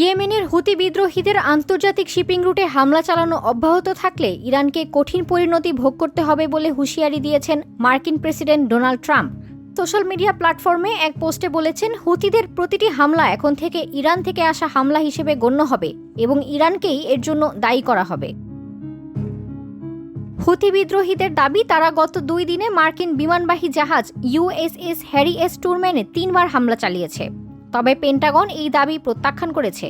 ইয়েমেনের হুতি বিদ্রোহীদের আন্তর্জাতিক শিপিং রুটে হামলা চালানো অব্যাহত থাকলে ইরানকে কঠিন পরিণতি ভোগ করতে হবে বলে হুঁশিয়ারি দিয়েছেন মার্কিন president Donald Trump. Social media প্ল্যাটফর্মে এক পোস্টে বলেছেন, হুতিদের প্রতিটি হামলা এখন থেকে ইরান থেকে আসা হামলা হিসেবে গণ্য হবে এবং ইরানকেই এর জন্য দায়ী করা হবে। হুতি বিদ্রোহীদের দাবি, তারা গত দুই দিনে মার্কিন বিমানবাহী জাহাজ ইউএসএস হ্যারি এস টুরম্যানে তিনবার হামলা চালিয়েছে। তবে পেন্টাগন এই দাবি প্রত্যাখ্যান করেছে।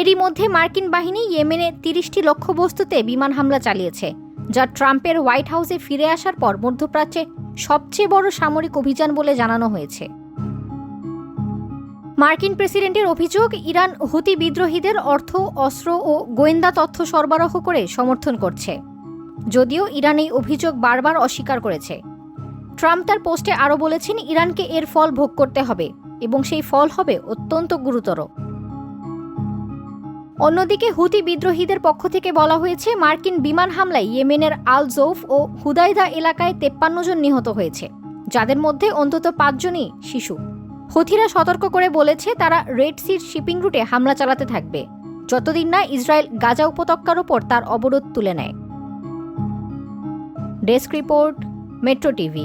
এরই মধ্যে মার্কিন বাহিনী ইয়েমেনে তিরিশটি লক্ষ্যবস্তুতে বিমান হামলা চালিয়েছে, যা ট্রাম্পের হোয়াইট হাউসে ফিরে আসার পর মধ্যপ্রাচ্যে সবচেয়ে বড় সামরিক অভিযান বলে জানানো হয়েছে। মার্কিন প্রেসিডেন্টের অভিযোগ, ইরান হুতি বিদ্রোহীদের অর্থ, অস্ত্র ও গোয়েন্দা তথ্য সরবরাহ করে সমর্থন করছে। যদিও ইরান এই অভিযোগ বারবার অস্বীকার করেছে। ট্রাম্প তার পোস্টে আরও বলেছেন, ইরানকে এর ফল ভোগ করতে হবে। এবং সেই ফল হবে অত্যন্ত গুরুতর। অন্যদিকে হুতি বিদ্রোহীদের পক্ষ থেকে বলা হয়েছে, মার্কিন বিমান হামলায় ইয়েমেনের আল জৌফ ও হুদাইদা এলাকায় তেপ্পান্ন জন নিহত হয়েছে, যাদের মধ্যে অন্তত পাঁচজনই শিশু। হুথিরা সতর্ক করে বলেছে, তারা রেড সির শিপিং রুটে হামলা চালাতে থাকবে, যতদিন না ইসরায়েল গাজা উপত্যকার ওপর তার অবরোধ তুলে নেয়। Desk report, metro TV.